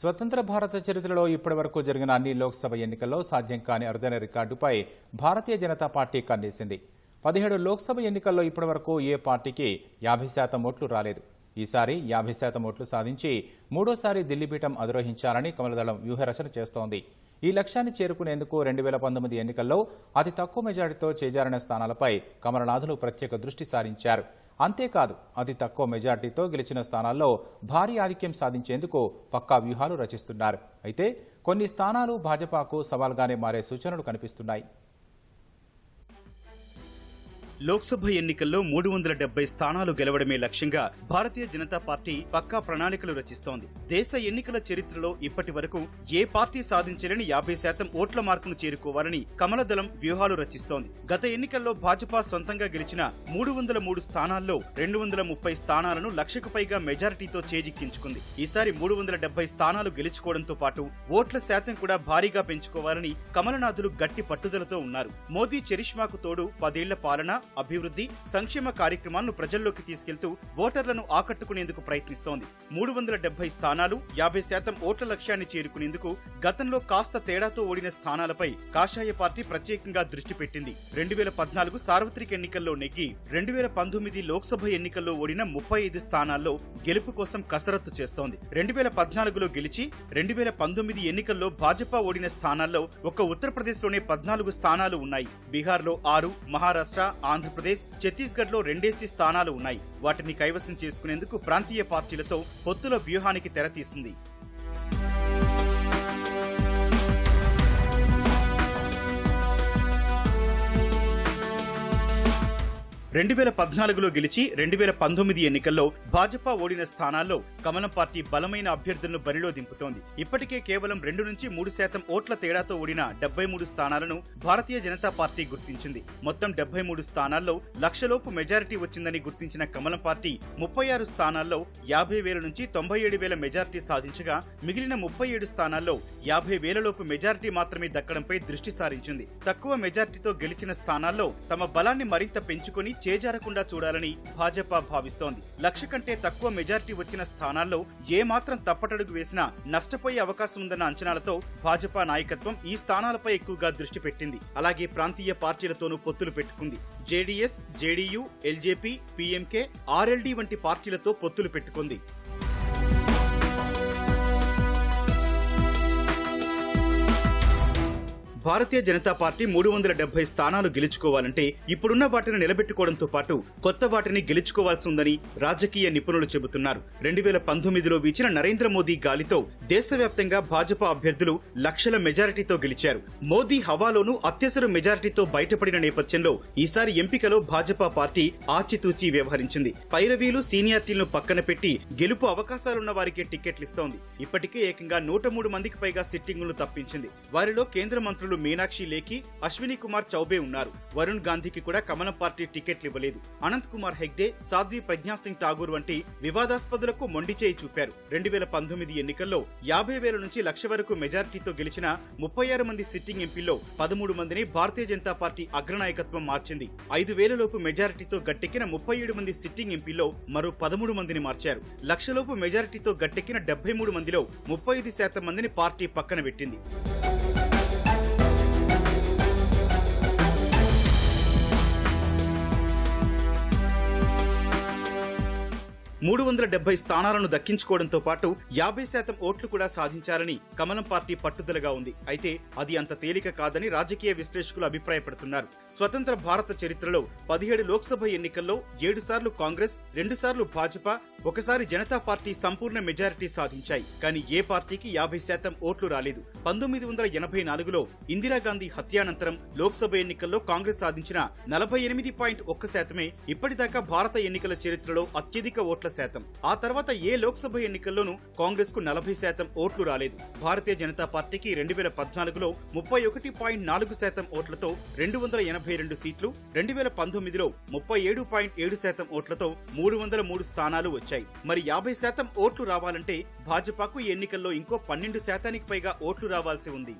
స్వతంత్ర భారత చరిత్రలో ఇప్పటివరకు జరిగిన అన్ని లోక్సభ ఎన్నికల్లో సాధ్యం కాని అరుదైన రికార్డుపై భారతీయ జనతా పార్టీ కన్నేసింది. పదిహేడు లోక్సభ ఎన్నికల్లో ఇప్పటివరకు ఏ పార్టీకి యాభై శాతం ఓట్లు రాలేదు. ఈసారి యాభై శాతం ఓట్లు సాధించి మూడోసారి ఢిల్లీపీఠం అధిరోహించాలని కమలదళం వ్యూహరచన చేస్తోంది. ఈ లక్ష్యాన్ని చేరుకునేందుకు రెండు వేల పంతొమ్మిది ఎన్నికల్లో అతి తక్కువ మెజారిటీతో చేజారిన స్థానాలపై కమలనాథులు ప్రత్యేక దృష్టి సారించారు. అంతేకాదు అతి తక్కువ మెజార్టీతో గెలిచిన స్థానాల్లో భారీ ఆధిక్యం సాధించేందుకు పక్కా వ్యూహాలు రచిస్తున్నారు. అయితే కొన్ని స్థానాలు భాజపాకు సవాల్గానే మారే సూచనలు కనిపిస్తున్నాయి. లోక్సభ ఎన్నికల్లో మూడు వందల డెబ్బై స్థానాలు గెలవడమే లక్ష్యంగా భారతీయ జనతా పార్టీ పక్కా ప్రణాళికలు రచిస్తోంది. దేశ ఎన్నికల చరిత్రలో ఇప్పటి వరకు ఏ పార్టీ సాధించలేని యాభై శాతం ఓట్ల మార్కును చేరుకోవాలని కమలదళం వ్యూహాలు రచిస్తోంది. గత ఎన్నికల్లో భాజపా సొంతంగా గెలిచిన మూడు వందల మూడు స్థానాల్లో రెండు వందల ముప్పై స్థానాలను లక్షకు పైగా మెజారిటీతో చేజిక్కించుకుంది. ఈసారి మూడు వందల డెబ్బై స్థానాలు గెలుచుకోవడంతో పాటు ఓట్ల శాతం కూడా భారీగా పెంచుకోవాలని కమలనాథులు గట్టి పట్టుదలతో ఉన్నారు. మోదీ చరిష్మాకు తోడు పదేళ్ళ పాలన అభివృద్ధి సంక్షేమ కార్యక్రమాలను ప్రజల్లోకి తీసుకెళ్తూ ఓటర్లను ఆకట్టుకునేందుకు ప్రయత్నిస్తోంది. మూడు వందల డెబ్బై స్థానాలు యాభై శాతం ఓట్ల లక్ష్యాన్ని చేరుకునేందుకు గతంలో కాస్త తేడాతో ఓడిన స్థానాలపై కాషాయ పార్టీ ప్రత్యేకంగా దృష్టి పెట్టింది. రెండు వేల పద్నాలుగు సార్వత్రిక ఎన్నికల్లో నెగ్గి రెండు వేల పంతొమ్మిది లోక్సభ ఎన్నికల్లో ఓడిన ముప్పై ఐదు స్థానాల్లో గెలుపు కోసం కసరత్తు చేస్తోంది. రెండు వేల పద్నాలుగులో గెలిచి రెండు వేల పంతొమ్మిది ఎన్నికల్లో భాజపా ఓడిన స్థానాల్లో ఒక్క ఉత్తరప్రదేశ్లోనే పద్నాలుగు స్థానాలు ఉన్నాయి. బీహార్లో ఆరు మహారాష్ట్ర ఆంధ్రప్రదేశ్ ఛత్తీస్గఢ్లో రెండేసి స్థానాలు ఉన్నాయి. వాటిని కైవసం చేసుకునేందుకు ప్రాంతీయ పార్టీలతో పొత్తుల వ్యూహానికి తెరతీసింది. రెండు వేల పద్నాలుగులో గెలిచి రెండు వేల పంతొమ్మిది ఎన్నికల్లో భాజపా ఓడిన స్థానాల్లో కమలం పార్టీ బలమైన అభ్యర్థులను బరిలో దింపుతోంది. ఇప్పటికే కేవలం రెండు నుంచి మూడు శాతం ఓట్ల తేడాతో ఓడిన డెబ్బై మూడు స్థానాలను భారతీయ జనతా పార్టీ గుర్తించింది. మొత్తం డెబ్బై మూడు స్థానాల్లో లక్షలోపు మెజారిటీ వచ్చిందని గుర్తించిన కమలం పార్టీ ముప్పై ఆరు స్థానాల్లో యాభై వేల నుంచి తొంభై ఏడు వేల మెజారిటీ సాధించగా మిగిలిన ముప్పై ఏడు స్థానాల్లో యాభై వేలలోపు మెజారిటీ మాత్రమే దక్కడంపై దృష్టి సారించింది. తక్కువ మెజారిటీతో గెలిచిన స్థానాల్లో తమ బలాన్ని మరింత పెంచుకొని చేజారకుండా చూడాలని భాజపా భావిస్తోంది. లక్ష కంటే తక్కువ మెజార్టీ వచ్చిన స్థానాల్లో ఏ మాత్రం తప్పటడుగు వేసినా నష్టపోయే అవకాశం ఉందన్న అంచనాలతో భాజపా నాయకత్వం ఈ స్థానాలపై ఎక్కువగా దృష్టి పెట్టింది. అలాగే ప్రాంతీయ పార్టీలతోనూ పొత్తులు పెట్టుకుంది. JDS JDU LJP PMK RLD వంటి పార్టీలతో పొత్తులు పెట్టుకుంది. భారతీయ జనతా పార్టీ మూడు వందల డెబ్బై స్థానాలు గెలుచుకోవాలంటే ఇప్పుడున్న వాటిని నిలబెట్టుకోవడంతో పాటు కొత్త వాటిని గెలుచుకోవాల్సి ఉందని రాజకీయ నిపుణులు చెబుతున్నారు. రెండు వేల పంతొమ్మిదిలో వీచిన నరేంద్ర మోదీ గాలితో దేశవ్యాప్తంగా భాజపా అభ్యర్థులు లక్షల మెజారిటీతో గెలిచారు. మోదీ హవాలోనూ అత్యవసర మెజారిటీతో బయటపడిన నేపథ్యంలో ఈసారి ఎంపికలో భాజపా పార్టీ ఆచితూచి వ్యవహరించింది. పైరవీలు సీనియార్టీలను పక్కన పెట్టి గెలుపు అవకాశాలున్న వారికే ఇస్తోంది ఇప్పటికే ఏకంగా నూట మూడు మందికి పైగా సిట్టింగులను తప్పించింది. వారిలో కేంద్ర మంత్రులు మీనాక్షి లేఖి అశ్విని కుమార్ చౌబే ఉన్నారు. వరుణ్ గాంధీకి కూడా కమలం పార్టీ టికెట్లు ఇవ్వలేదు. అనంత్ కుమార్ హెగ్డే సాధ్వి ప్రజ్ఞాసింగ్ ఠాగూర్ వంటి వివాదాస్పదులకు మొండి చేయి చూపారు. రెండు వేల పంతొమ్మిది ఎన్నికల్లో యాభై వేల నుంచి లక్ష వరకు మెజారిటీతో గెలిచిన ముప్పై ఆరు మంది సిట్టింగ్ ఎంపీల్లో పదమూడు మందిని భారతీయ జనతా పార్టీ అగ్రనాయకత్వం మార్చింది. ఐదు వేలలోపు మెజారిటీతో గట్టెక్కిన ముప్పై ఏడు మంది సిట్టింగ్ ఎంపీల్లో మరో పదమూడు మందిని మార్చారు. లక్షలోపు మెజారిటీతో గట్టెక్కిన డెబ్బై మూడు మందిలో ముప్పై ఐదు శాతం మందిని పార్టీ పక్కన పెట్టింది. మూడు వందల డెబ్బై స్థానాలను దక్కించుకోవడంతో పాటు యాభై శాతం ఓట్లు కూడా సాధించాలని కమలం పార్టీ పట్టుదలగా ఉంది. అయితే అది అంత తేలిక కాదని రాజకీయ విశ్లేషకులు అభిప్రాయపడుతున్నారు. స్వతంత్ర భారత చరిత్రలో పదిహేడు లోక్సభ ఎన్నికల్లో ఏడు సార్లు కాంగ్రెస్ రెండు సార్లు భాజపా ఒకసారి జనతా పార్టీ సంపూర్ణ మెజారిటీ సాధించాయి. కానీ ఏ పార్టీకి యాభై శాతం ఓట్లు రాలేదు. పంతొమ్మిది వందల ఎనభై నాలుగులో ఇందిరాగాంధీ హత్యానంతరం లోక్సభ ఎన్నికల్లో కాంగ్రెస్ సాధించిన నలభై ఎనిమిది పాయింట్ ఒక్క శాతమే ఇప్పటిదాకా భారత ఎన్నికల చరిత్రలో అత్యధిక ఓట్ల శాతం. ఆ తర్వాత ఏ లోక్సభ ఎన్నికల్లోనూ కాంగ్రెస్కు నలభై శాతం ఓట్లు రాలేదు. భారతీయ జనతా పార్టీకి రెండు వేల పద్నాలుగులో ముప్పై ఒకటి పాయింట్ నాలుగు శాతం ఓట్లతో రెండు వందల ఎనభై రెండు సీట్లు రెండు వేల పంతొమ్మిదిలో ముప్పై ఏడు పాయింట్ ఏడు శాతం ఓట్లతో మూడు వందల మూడు స్థానాలు వచ్చాయి. మరి యాభై శాతం ఓట్లు రావాలంటే భాజపాకు ఎన్నికల్లో ఇంకో పన్నెండు శాతానికి పైగా ఓట్లు రావాల్సి ఉంది.